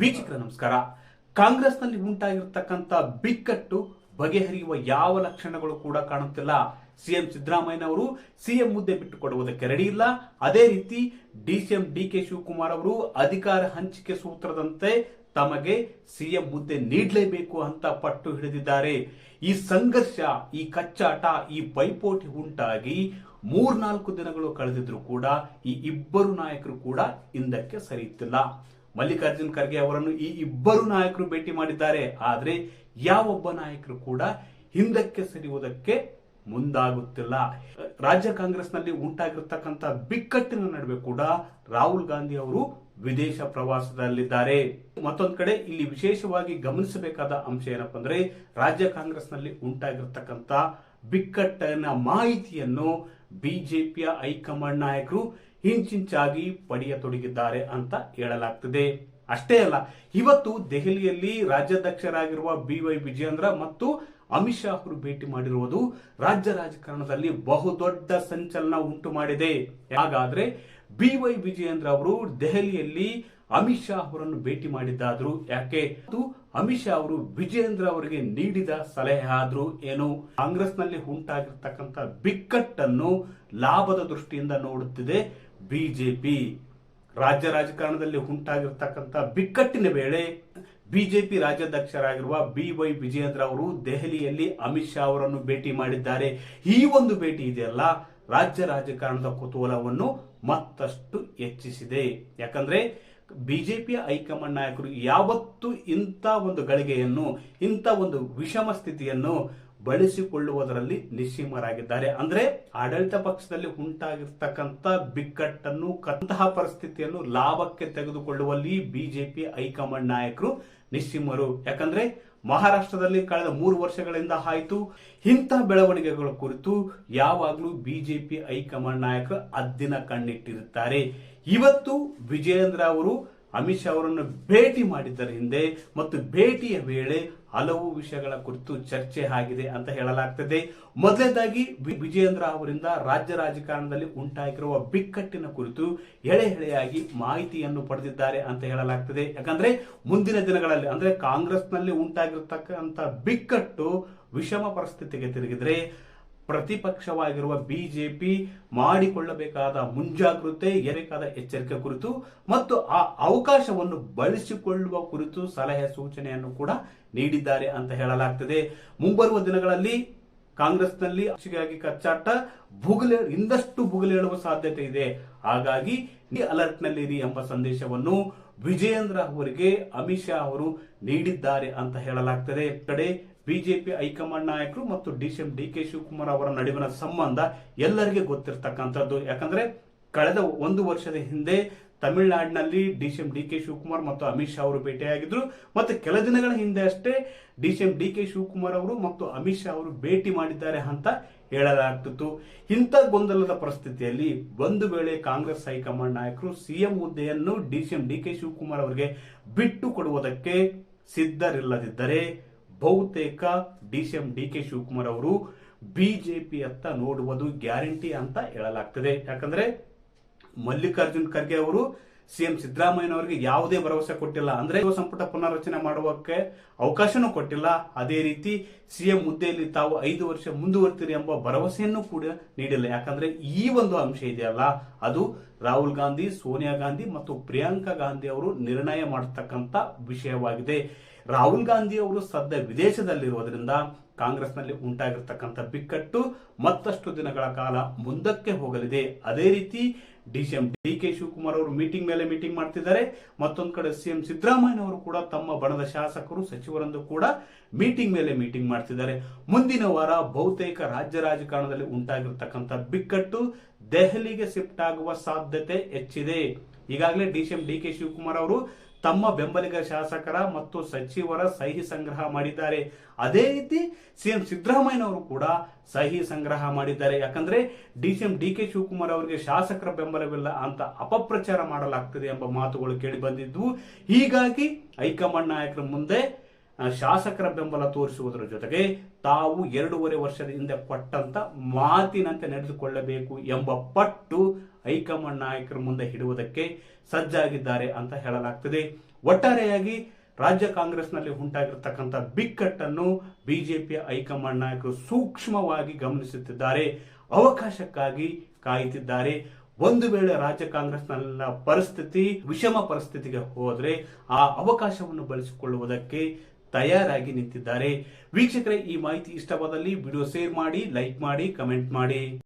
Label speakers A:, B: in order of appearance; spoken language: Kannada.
A: ವೀಕ್ಷಕರ, ನಮಸ್ಕಾರ. ಕಾಂಗ್ರೆಸ್ನಲ್ಲಿ ಉಂಟಾಗಿರ್ತಕ್ಕಂಥ ಬಿಕ್ಕಟ್ಟು ಬಗೆಹರಿಯುವ ಯಾವ ಲಕ್ಷಣಗಳು ಕೂಡ ಕಾಣುತ್ತಿಲ್ಲ. ಸಿಎಂ ಸಿದ್ದರಾಮಯ್ಯ ಅವರು ಸಿಎಂ ಹುದ್ದೆ ಬಿಟ್ಟು ಕೊಡುವುದಕ್ಕೆ ರೆಡಿ ಇಲ್ಲ. ಅದೇ ರೀತಿ ಡಿಸಿಎಂ ಡಿ ಕೆ ಶಿವಕುಮಾರ್ ಅವರು ಅಧಿಕಾರ ಹಂಚಿಕೆ ಸೂತ್ರದಂತೆ ತಮಗೆ ಸಿಎಂ ಹುದ್ದೆ ನೀಡಲೇಬೇಕು ಅಂತ ಪಟ್ಟು ಹಿಡಿದಿದ್ದಾರೆ. ಈ ಸಂಘರ್ಷ, ಈ ಕಚ್ಚಾಟ, ಈ ಪೈಪೋಟಿ ಉಂಟಾಗಿ ಮೂರ್ನಾಲ್ಕು ದಿನಗಳು ಕಳೆದಿದ್ರು ಕೂಡ ಈ ಇಬ್ಬರು ನಾಯಕರು ಕೂಡ ಹಿಂದಕ್ಕೆ ಸರಿಯುತ್ತಿಲ್ಲ. ಮಲ್ಲಿಕಾರ್ಜುನ್ ಖರ್ಗೆ ಅವರನ್ನು ಈ ಇಬ್ಬರು ನಾಯಕರು ಭೇಟಿ ಮಾಡಿದ್ದಾರೆ. ಆದರೆ ಯಾವೊಬ್ಬ ನಾಯಕರು ಕೂಡ ಹಿಂದಕ್ಕೆ ಸರಿಯುವುದಕ್ಕೆ ಮುಂದಾಗುತ್ತಿಲ್ಲ. ರಾಜ್ಯ ಕಾಂಗ್ರೆಸ್ನಲ್ಲಿ ಉಂಟಾಗಿರ್ತಕ್ಕಂಥ ಬಿಕ್ಕಟ್ಟಿನ ನಡುವೆ ಕೂಡ ರಾಹುಲ್ ಗಾಂಧಿ ಅವರು ವಿದೇಶ ಪ್ರವಾಸದಲ್ಲಿದ್ದಾರೆ. ಮತ್ತೊಂದು ಕಡೆ ಇಲ್ಲಿ ವಿಶೇಷವಾಗಿ ಗಮನಿಸಬೇಕಾದ ಅಂಶ ಏನಪ್ಪ ಅಂದ್ರೆ ರಾಜ್ಯ ಕಾಂಗ್ರೆಸ್ನಲ್ಲಿ ಉಂಟಾಗಿರ್ತಕ್ಕಂಥ ಬಿಕ್ಕಟ್ಟಿನ ಮಾಹಿತಿಯನ್ನು ಬಿಜೆಪಿಯ ಹೈಕಮಾಂಡ್ ನಾಯಕರು ಹಿಂಚಿಂಚಾಗಿ ಪಡೆಯತೊಡಗಿದ್ದಾರೆ ಅಂತ ಹೇಳಲಾಗ್ತದೆ. ಅಷ್ಟೇ ಅಲ್ಲ, ಇವತ್ತು ದೆಹಲಿಯಲ್ಲಿ ರಾಜ್ಯಾಧ್ಯಕ್ಷರಾಗಿರುವ ಬಿ ವೈ ವಿಜಯೇಂದ್ರ ಮತ್ತು ಅಮಿತ್ ಶಾ ಅವರು ಭೇಟಿ ಮಾಡಿರುವುದು ರಾಜ್ಯ ರಾಜಕಾರಣದಲ್ಲಿ ಬಹುದೊಡ್ಡ ಸಂಚಲನ ಉಂಟು ಮಾಡಿದೆ. ಹಾಗಾದ್ರೆ ಬಿ ವೈ ವಿಜಯೇಂದ್ರ ಅವರು ದೆಹಲಿಯಲ್ಲಿ ಅಮಿತ್ ಶಾ ಅವರನ್ನು ಭೇಟಿ ಮಾಡಿದ್ದಾದ್ರು ಯಾಕೆ? ಅಮಿತ್ ಶಾ ಅವರು ವಿಜೇಂದ್ರ ಅವರಿಗೆ ನೀಡಿದ ಸಲಹೆ ಆದ್ರೂ ಏನು? ಕಾಂಗ್ರೆಸ್ನಲ್ಲಿ ಉಂಟಾಗಿರ್ತಕ್ಕಂಥ ಬಿಕ್ಕಟ್ಟನ್ನು ಲಾಭದ ದೃಷ್ಟಿಯಿಂದ ನೋಡುತ್ತಿದೆ ಬಿಜೆಪಿ. ರಾಜ್ಯ ರಾಜಕಾರಣದಲ್ಲಿ ಉಂಟಾಗಿರ್ತಕ್ಕಂಥ ಬಿಕ್ಕಟ್ಟಿನ ವೇಳೆ ಬಿಜೆಪಿ ರಾಜ್ಯಾಧ್ಯಕ್ಷರಾಗಿರುವ ಬಿ ವೈ ವಿಜಯೇಂದ್ರ ಅವರು ದೆಹಲಿಯಲ್ಲಿ ಅಮಿತ್ ಶಾ ಅವರನ್ನು ಭೇಟಿ ಮಾಡಿದ್ದಾರೆ. ಈ ಒಂದು ಭೇಟಿ ಇದೆಯಲ್ಲ, ರಾಜ್ಯ ರಾಜಕಾರಣದ ಕುತೂಹಲವನ್ನು ಮತ್ತಷ್ಟು ಹೆಚ್ಚಿಸಿದೆ. ಯಾಕಂದ್ರೆ ಬಿಜೆಪಿಯ ಹೈಕಮಾಂಡ್ ನಾಯಕರು ಯಾವತ್ತೂ ಇಂಥ ಒಂದು ಗಳಿಗೆಯನ್ನು, ಇಂಥ ಒಂದು ವಿಷಮ ಸ್ಥಿತಿಯನ್ನು ಬಳಸಿಕೊಳ್ಳುವುದರಲ್ಲಿ ನಿಸ್ಸೀಮರಾಗಿದ್ದಾರೆ. ಅಂದ್ರೆ ಆಡಳಿತ ಪಕ್ಷದಲ್ಲಿ ಉಂಟಾಗಿರ್ತಕ್ಕಂಥ ಬಿಕ್ಕಟ್ಟನ್ನು, ಕಂತಹ ಪರಿಸ್ಥಿತಿಯನ್ನು ಲಾಭಕ್ಕೆ ತೆಗೆದುಕೊಳ್ಳುವಲ್ಲಿ ಬಿಜೆಪಿ ಹೈಕಮಾಂಡ್ ನಾಯಕರು ನಿಸ್ಸೀಮರು ಯಾಕಂದ್ರೆ ಮಹಾರಾಷ್ಟ್ರದಲ್ಲಿ ಕಳೆದ ಮೂರು ವರ್ಷಗಳಿಂದ ಆಯಿತು. ಇಂಥ ಬೆಳವಣಿಗೆಗಳ ಕುರಿತು ಯಾವಾಗಲೂ ಬಿಜೆಪಿ ಹೈಕಮಾಂಡ್ ನಾಯಕರು ಅದ್ದಿನ ಕಣ್ಣಿಟ್ಟಿರುತ್ತಾರೆ. ಇವತ್ತು ವಿಜಯೇಂದ್ರ ಅವರು ಅಮಿತ್ ಶಾ ಅವರನ್ನು ಭೇಟಿ ಮಾಡಿದ್ದರ ಹಿಂದೆ ಮತ್ತು ಭೇಟಿಯ ವೇಳೆ ಹಲವು ವಿಷಯಗಳ ಕುರಿತು ಚರ್ಚೆ ಆಗಿದೆ ಅಂತ ಹೇಳಲಾಗ್ತದೆ. ಮೊದಲನೇದಾಗಿ ವಿಜಯೇಂದ್ರ ಅವರಿಂದ ರಾಜ್ಯ ರಾಜಕಾರಣದಲ್ಲಿ ಉಂಟಾಗಿರುವ ಬಿಕ್ಕಟ್ಟಿನ ಕುರಿತು ಎಳೆ ಎಳೆಯಾಗಿ ಮಾಹಿತಿಯನ್ನು ಪಡೆದಿದ್ದಾರೆ ಅಂತ ಹೇಳಲಾಗ್ತದೆ. ಯಾಕಂದ್ರೆ, ಮುಂದಿನ ದಿನಗಳಲ್ಲಿ, ಅಂದ್ರೆ ಕಾಂಗ್ರೆಸ್ನಲ್ಲಿ ಉಂಟಾಗಿರ್ತಕ್ಕಂಥ ಬಿಕ್ಕಟ್ಟು ವಿಷಮ ಪರಿಸ್ಥಿತಿಗೆ ತಿರುಗಿದ್ರೆ ಪ್ರತಿಪಕ್ಷವಾಗಿರುವ ಬಿಜೆಪಿ ಮಾಡಿಕೊಳ್ಳಬೇಕಾದ ಮುಂಜಾಗ್ರತೆ ಏಬೇಕಾದ ಎಚ್ಚರಿಕೆ ಕುರಿತು ಮತ್ತು ಆ ಅವಕಾಶವನ್ನು ಬಳಸಿಕೊಳ್ಳುವ ಕುರಿತು ಸಲಹೆ ಸೂಚನೆಯನ್ನು ಕೂಡ ನೀಡಿದ್ದಾರೆ ಅಂತ ಹೇಳಲಾಗ್ತದೆ. ಮುಂಬರುವ ದಿನಗಳಲ್ಲಿ ಕಾಂಗ್ರೆಸ್ನಲ್ಲಿ ಅಕ್ಷಿಗಾಗಿ ಕಚ್ಚಾಟ, ಭುಗಲೆ ಇಂದಷ್ಟು ಭುಗಲೇಳುವ ಸಾಧ್ಯತೆ ಇದೆ. ಹಾಗಾಗಿ ಈ ಅಲರ್ಟ್ ನಲ್ಲಿರಿ ಎಂಬ ಸಂದೇಶವನ್ನು ವಿಜಯೇಂದ್ರ ಅವರಿಗೆ ಅಮಿತ್ ಶಾ ಅವರು ನೀಡಿದ್ದಾರೆ ಅಂತ ಹೇಳಲಾಗ್ತದೆ. ಕಡೆ ಬಿಜೆಪಿ ಹೈಕಮಾಂಡ್ ನಾಯಕರು ಮತ್ತು D C M D K Shivakumar ಅವರ ನಡುವಿನ ಸಂಬಂಧ ಎಲ್ಲರಿಗೆ ಗೊತ್ತಿರತಕ್ಕಂಥದ್ದು. ಯಾಕಂದ್ರೆ ಕಳೆದ ಒಂದು ವರ್ಷದ ಹಿಂದೆ ತಮಿಳುನಾಡಿನಲ್ಲಿ ಎಂ ಡಿ ಕೆ ಶಿವಕುಮಾರ್ ಮತ್ತು ಅಮಿತ್ ಶಾ ಅವರು ಭೇಟಿಯಾಗಿದ್ದರು ಮತ್ತು ಕೆಲ ದಿನಗಳ ಹಿಂದೆ ಅಷ್ಟೇ ಡಿಸಿಎಂ ಡಿ ಕೆ ಶಿವಕುಮಾರ್ ಅವರು ಮತ್ತು ಅಮಿತ್ ಶಾ ಅವರು ಭೇಟಿ ಮಾಡಿದ್ದಾರೆ ಅಂತ ಹೇಳಲಾಗ್ತಿತ್ತು. ಇಂಥ ಗೊಂದಲದ ಪರಿಸ್ಥಿತಿಯಲ್ಲಿ ಒಂದು ವೇಳೆ ಕಾಂಗ್ರೆಸ್ ಹೈಕಮಾಂಡ್ ನಾಯಕರು ಸಿಎಂ ಹುದ್ದೆಯನ್ನು D C M D K Shivakumar ಅವರಿಗೆ ಬಿಟ್ಟು ಕೊಡುವುದಕ್ಕೆ ಸಿದ್ಧರಿಲ್ಲದಿದ್ದರೆ ಬಹುತೇಕ D C M D K Shivakumar ಅವರು ಬಿಜೆಪಿ ಅತ್ತ ನೋಡುವುದು ಗ್ಯಾರಂಟಿ ಅಂತ ಹೇಳಲಾಗ್ತದೆ. ಯಾಕಂದ್ರೆ ಮಲ್ಲಿಕಾರ್ಜುನ್ ಖರ್ಗೆ ಅವರು ಸಿಎಂ ಸಿದ್ದರಾಮಯ್ಯನವರಿಗೆ ಯಾವುದೇ ಭರವಸೆ ಕೊಟ್ಟಿಲ್ಲ. ಅಂದ್ರೆ ಸಂಪುಟ ಪುನರ್ರಚನೆ ಮಾಡುವಕ್ಕೆ ಅವಕಾಶನೂ ಕೊಟ್ಟಿಲ್ಲ. ಅದೇ ರೀತಿ ಸಿಎಂ ಹುದ್ದೆಯಲ್ಲಿ ತಾವು ಐದು ವರ್ಷ ಮುಂದುವರ್ತೀರಿ ಎಂಬ ಭರವಸೆಯನ್ನು ಕೂಡ ನೀಡಿಲ್ಲ. ಯಾಕಂದ್ರೆ ಈ ಒಂದು ಅಂಶ ಇದೆಯಲ್ಲ, ಅದು ರಾಹುಲ್ ಗಾಂಧಿ, ಸೋನಿಯಾ ಗಾಂಧಿ ಮತ್ತು ಪ್ರಿಯಾಂಕಾ ಗಾಂಧಿ ಅವರು ನಿರ್ಣಯ ಮಾಡತಕ್ಕಂತ ವಿಷಯವಾಗಿದೆ. ರಾಹುಲ್ ಗಾಂಧಿ ಅವರು ಸದ್ಯ ವಿದೇಶದಲ್ಲಿರುವುದರಿಂದ ಕಾಂಗ್ರೆಸ್ನಲ್ಲಿ ಉಂಟಾಗಿರ್ತಕ್ಕಂಥ ಬಿಕ್ಕಟ್ಟು ಮತ್ತಷ್ಟು ದಿನಗಳ ಕಾಲ ಮುಂದಕ್ಕೆ ಹೋಗಲಿದೆ. ಅದೇ ರೀತಿ ಡಿಸಿಎಂ ಡಿ ಕೆ ಶಿವಕುಮಾರ್ ಅವರು ಮೀಟಿಂಗ್ ಮೇಲೆ ಮೀಟಿಂಗ್ ಮಾಡ್ತಿದ್ದಾರೆ. ಮತ್ತೊಂದು ಕಡೆ ಸಿಎಂ ಸಿದ್ದರಾಮಯ್ಯ ಅವರು ಕೂಡ ತಮ್ಮ ಬಣದ ಶಾಸಕರು, ಸಚಿವರಂದು ಕೂಡ ಮೀಟಿಂಗ್ ಮೇಲೆ ಮೀಟಿಂಗ್ ಮಾಡ್ತಿದ್ದಾರೆ. ಮುಂದಿನ ವಾರ ಬಹುತೇಕ ರಾಜ್ಯ ರಾಜಕಾರಣದಲ್ಲಿ ಉಂಟಾಗಿರ್ತಕ್ಕಂಥ ಬಿಕ್ಕಟ್ಟು ದೆಹಲಿಗೆ ಶಿಫ್ಟ್ ಆಗುವ ಸಾಧ್ಯತೆ ಹೆಚ್ಚಿದೆ. ಈಗಾಗಲೇ ಡಿಸಿಎಂ ಡಿ ಕೆ ಶಿವಕುಮಾರ್ ಅವರು ತಮ್ಮ ಬೆಂಬಲಿಗ ಶಾಸಕರ ಮತ್ತು ಸಚಿವರ ಸಹಿ ಸಂಗ್ರಹ ಮಾಡಿದ್ದಾರೆ. ಅದೇ ರೀತಿ ಸಿಎಂ ಸಿದ್ದರಾಮಯ್ಯನವರು ಕೂಡ ಸಹಿ ಸಂಗ್ರಹ ಮಾಡಿದ್ದಾರೆ. ಯಾಕಂದ್ರೆ ಡಿಸಿಎಂ ಡಿ ಕೆ ಶಿವಕುಮಾರ್ ಅವರಿಗೆ ಶಾಸಕರ ಬೆಂಬಲವಿಲ್ಲ ಅಂತ ಅಪಪ್ರಚಾರ ಮಾಡಲಾಗ್ತದೆ ಎಂಬ ಮಾತುಗಳು ಕೇಳಿ ಬಂದಿದ್ವು. ಹೀಗಾಗಿ ಹೈಕಮಾಂಡ್ ನಾಯಕರ ಮುಂದೆ ಶಾಸಕರ ಬೆಂಬಲ ತೋರಿಸುವುದರ ಜೊತೆಗೆ ತಾವು ಎರಡೂವರೆ ವರ್ಷದ ಹಿಂದೆ ಕೊಟ್ಟಂತ ಮಾತಿನಂತೆ ನಡೆದುಕೊಳ್ಳಬೇಕು ಎಂಬ ಪಟ್ಟು ಹೈಕಮಾಂಡ್ ನಾಯಕರ ಮುಂದೆ ಹಿಡುವುದಕ್ಕೆ ಸಜ್ಜಾಗಿದ್ದಾರೆ ಅಂತ ಹೇಳಲಾಗ್ತದೆ. ಒಟ್ಟಾರೆಯಾಗಿ ರಾಜ್ಯ ಕಾಂಗ್ರೆಸ್ನಲ್ಲಿ ಉಂಟಾಗಿರ್ತಕ್ಕಂಥ ಬಿಕ್ಕಟ್ಟನ್ನು ಬಿಜೆಪಿಯ ಹೈಕಮಾಂಡ್ ನಾಯಕರು ಸೂಕ್ಷ್ಮವಾಗಿ ಗಮನಿಸುತ್ತಿದ್ದಾರೆ. ಅವಕಾಶಕ್ಕಾಗಿ ಕಾಯುತ್ತಿದ್ದಾರೆ ಒಂದು ವೇಳೆ ರಾಜ್ಯ ಕಾಂಗ್ರೆಸ್ನಲ್ಲಿನ ಪರಿಸ್ಥಿತಿ ವಿಷಮ ಪರಿಸ್ಥಿತಿಗೆ ಹೋದರೆ ಆ ಅವಕಾಶವನ್ನು ಬಳಸಿಕೊಳ್ಳುವುದಕ್ಕೆ ತಯಾರಾಗಿ ನಿಂತಿದ್ದಾರೆ. ವೀಕ್ಷಕರೇ ಈ ಮಾಹಿತಿ ಇಷ್ಟವಾದಲ್ಲಿ ವಿಡಿಯೋ ಶೇರ್ ಮಾಡಿ ಲೈಕ್ ಮಾಡಿ ಕಮೆಂಟ್ ಮಾಡಿ.